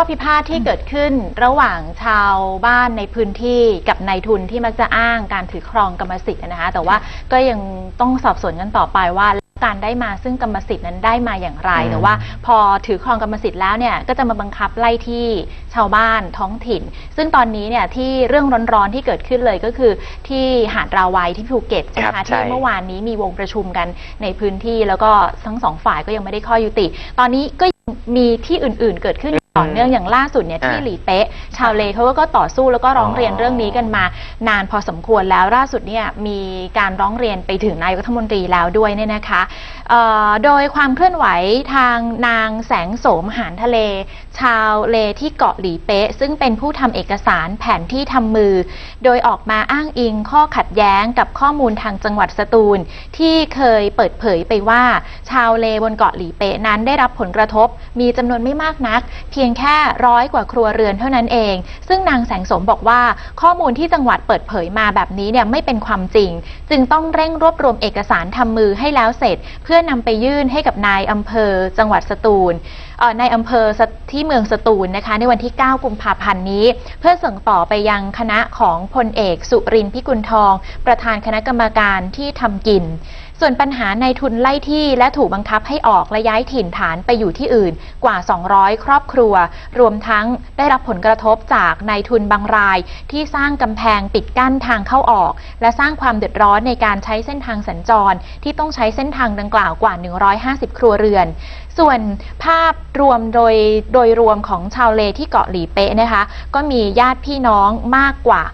ข้อพิพาทที่เกิดขึ้นระหว่างชาวบ้านในพื้นที่กับนายทุนที่มักจะอ้างการถือครองกรรมสิทธิ์นะคะ แต่ว่าก็ยังต้องสอบสวนกันต่อไปว่าการได้มาซึ่งกรรมสิทธิ์นั้นได้มาอย่างไรอืมแต่ว่า พอถือครองกรรมสิทธิ์แล้วเนี่ยก็จะมาบังคับไล่ที่ชาวบ้านท้องถิ่น ซึ่งตอนนี้เนี่ยที่เรื่องร้อนๆที่เกิดขึ้นเลยก็คือที่หาดราวัยที่ภูเก็ตใช่ไหมครัคะบใช่ที่เมื่อวานนี้มีวงประชุมกันในพื้นที่แล้วก็ทั้งสองฝ่ายก็ยังไม่ได้ข้อยุติ ตอนนี้ก็ยังมีที่อื่นๆเกิดขึ้นอย่าง ต่อเนื่องอย่างล่าสุดเนี่ยที่อ่าหลีเป๊ะ ชาวเลเขาก็ต่อสู้แล้วก็ร้องเรียนอ๋อเรื่องนี้กันมา นานพอสมควรแล้วล่าสุดเนี่ยมีการร้องเรียนไปถึงนายกรัฐมนตรีแล้วด้วยเนี่ยนะคะเอ่อโดยความเคลื่อนไหวทางนางแสงโสมหานทะเล ชาวเลที่เกาะหลีเป๊ะ ซึ่งเป็นผู้ทำเอกสารแผนที่ทำมือ โดยออกมาอ้างอิงข้อขัดแย้งกับข้อมูลทางจังหวัดสตูล ที่เคยเปิดเผยไปว่า ชาวเลบนเกาะหลีเป๊ะนั้นได้รับผลกระทบ มีจำนวนไม่มากนัก เพียงแค่ร้อยกว่าครัวเรือนเท่านั้นเอง ซึ่งนางแสงสมบอกว่าข้อมูลที่จังหวัดเปิดเผยมาแบบนี้เนี่ยไม่เป็นความจริง จึงต้องเร่งรวบรวมเอกสารทำมือให้แล้วเสร็จ เพื่อนำไปยื่นให้กับนายอำเภอ จังหวัดสตูลเอ่อในอำเภอที่เมืองสตูลนะคะ ในวันที่ 9 กุมภาพันธ์นี้ เพื่อส่งต่อไปยังคณะของพลเอกสุรินทร์พิกุลทอง ประธานคณะกรรมการที่ทำกิน ส่วนปัญหาในทุนไล่ที่และถูกบังคับให้ออกและย้ายถิ่นฐานไปอยู่ที่อื่นกว่า 200 ครอบครัว รวมทั้งได้รับผลกระทบจากนายทุนบางราย ที่สร้างกำแพงปิดกั้นทางเข้าออก และสร้างความเดือดร้อนในการใช้เส้นทางสัญจร ที่ต้องใช้เส้นทางดังกล่าวกว่า 150 ครัวเรือน ส่วนภาพรวมโดยโดยรวมของชาวเลที่เกาะหลีเป๊ะนะคะ ก็มีญาติพี่น้องมากกว่า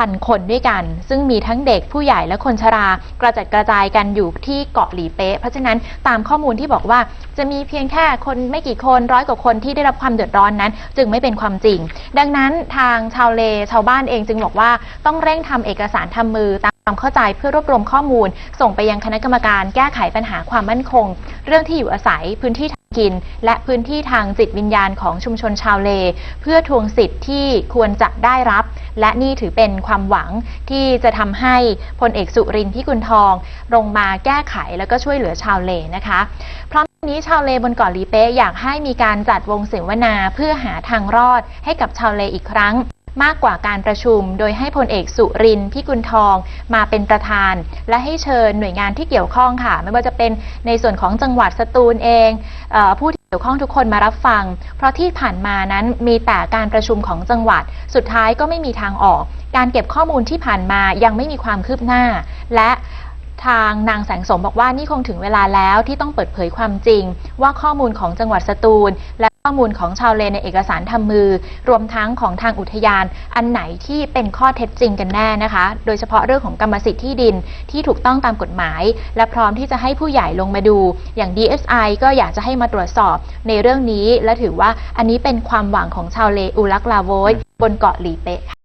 พันคนด้วยกัน ซึ่งมีทั้งเด็กผู้ใหญ่และคนชรา กระจัดกระจายกันอยู่ที่เกาะหลีเป๊ะ เพราะฉะนั้นตามข้อมูลที่บอกว่าจะมีเพียงแค่คนไม่กี่คนร้อยกว่าคนที่ได้รับความเดือดร้อนนั้น จึงไม่เป็นความจริง ดังนั้นทางชาวเลชาวบ้านเองจึงบอกว่าต้องเร่งทำเอกสารทำมือตามความเข้าใจเพื่อรวบรวมข้อมูล ส่งไปยังคณะกรรมการแก้ไขปัญหาความมั่นคง เรื่องที่อยู่อาศัยพื้นที่ กิน และพื้นที่ทางจิตวิญญาณของชุมชนชาวเล เพื่อทวงสิทธิ์ที่ควรจะได้รับ และนี่ถือเป็นความหวังที่จะทำให้พลเอกสุรินทร์พิกุลทอง ลงมาแก้ไขแล้วก็ช่วยเหลือชาวเลนะคะพร้อมนนี้ชาวเลบนเกาะลีเป๊ะอยากให้มีการจัดวงเสวนาเพื่อหาทางรอดให้กับชาวเลอีกครั้ง มากกว่าการประชุม โดยให้พลเอกสุรินทร์พิกุลทองมาเป็นประธาน และให้เชิญหน่วยงานที่เกี่ยวข้องค่ะ ไม่ว่าจะเป็นในส่วนของจังหวัดสตูลเองเออผู้ที่เกี่ยวข้องทุกคนมารับฟัง เพราะที่ผ่านมานั้นมีแต่การประชุมของจังหวัด สุดท้ายก็ไม่มีทางออก การเก็บข้อมูลที่ผ่านมายังไม่มีความคืบหน้า และทางนางแสงสมบอกว่านี่คงถึงเวลาแล้วที่ต้องเปิดเผยความจริง ว่าข้อมูลของจังหวัดสตูลและ ข้อมูลของชาวเลในเอกสารทำมือ รวมทั้งของทางอุทยาน อันไหนที่เป็นข้อเท็จจริงกันแน่นะคะ โดยเฉพาะเรื่องของกรรมสิทธิ์ที่ดินที่ถูกต้องตามกฎหมาย และพร้อมที่จะให้ผู้ใหญ่ลงมาดู อย่าง DSI ก็อยากจะให้มาตรวจสอบในเรื่องนี้ และถือว่าอันนี้เป็นความหวังของชาวเลอูลักลาโวยบนเกาะหลีเปะค่ะ